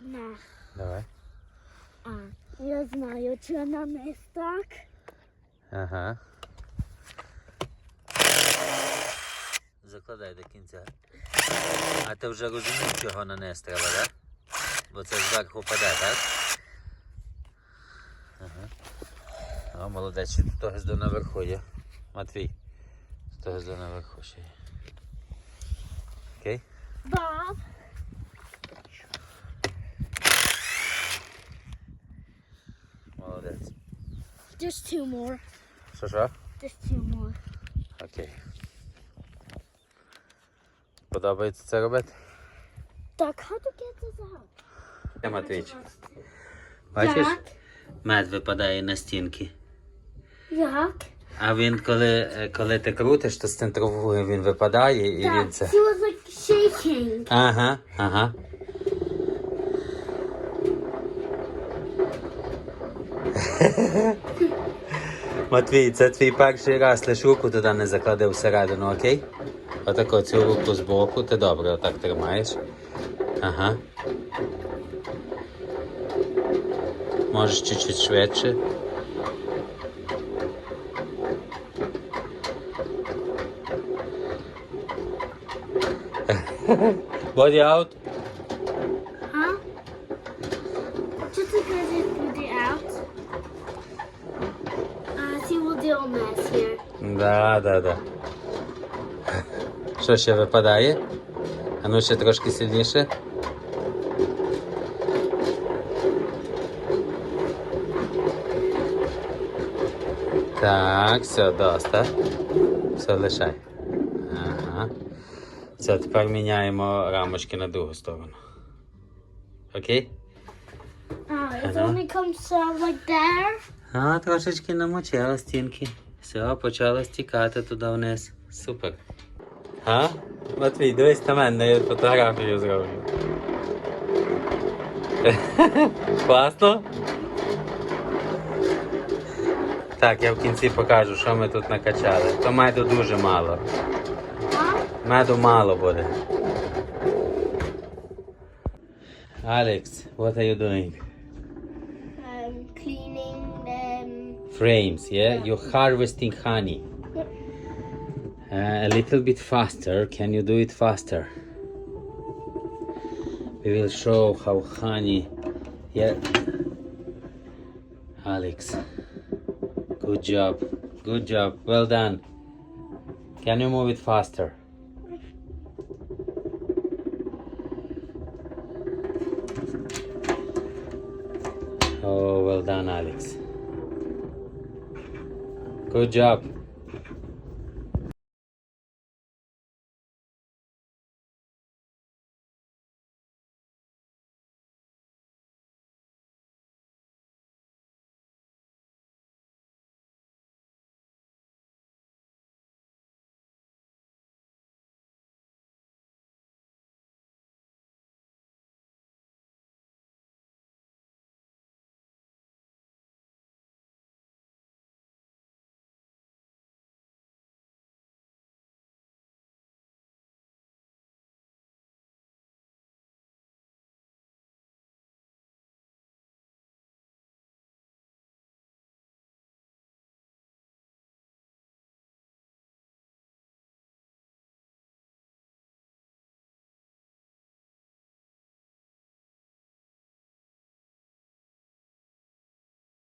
Не. Давай. А, я знаю, чи на них так. Ага. Закладай до кінця. А ти вже розумів, чого нанести треба, так? Бо це зверху паде, так? Ага. О, молодець, ще того до наверху є. Матвій. Того до наверху ще є. Окей? Баб. Молодець. Just two more. Що що? Just two more. Окей. Подобається це робити? Так, how to get this out? Де Матвійчик? Бачиш? Так. Мед випадає на стінки. Як? А він коли, е, коли ти крутиш, то з центрової він випадає і Так, він це. she was like shaking. Ага, ага. Матвій, це твій перший раз, лиш руку туди не заклади всередину, окей? Отако цю руку збоку, ти добре отак тримаєш. Ага. Можеш чуть-чуть швидше. Body out. Huh? Just because it put it out. Да, да, да. Що ще випадає? А ну ще трошки сильніше. Так, все, доста. Все лишай. Ага. Все, тепер міняємо рамочки на другу сторону. Окей? Uh, it only comes out like there. А, трошечки намочила стінки. Все, почало стікати туди вниз. Супер. А? Матвій, дивись на мене, я фотографію зроблю. Класно? Так, я в кінці покажу, що ми тут накачали. То меду дуже мало. Меду мало буде. Алекс, what are you doing? Frames, yeah? You're harvesting honey. Yep. Uh, a little bit faster. Can you do it faster? We will show how honey. Yeah. Alex. Good job. Good job. Well done. Can you move it faster? Oh, well done, Alex. Good job.